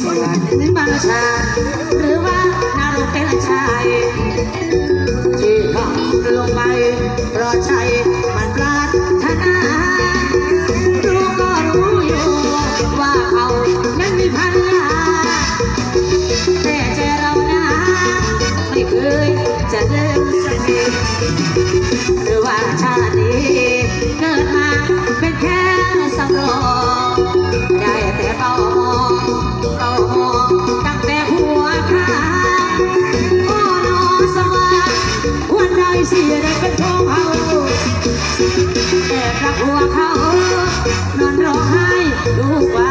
สวนหรือบางชา หรือว่านรกแก่ชายที่ลงไปรอชัยมันปราถนารู้ก็รู้อยู่ว่าเขานั้นมีพันลแต่ใจเรานะไม่เคยจะเลิกสักทีหรือว่าชา สียได้เป็นทองเขาแอบรักหัวเขานอนร้องไห้ดูว่า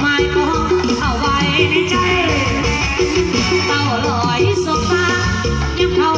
ไม่ก็เอาไว้ในใจเต่าลอยสบตายังเขา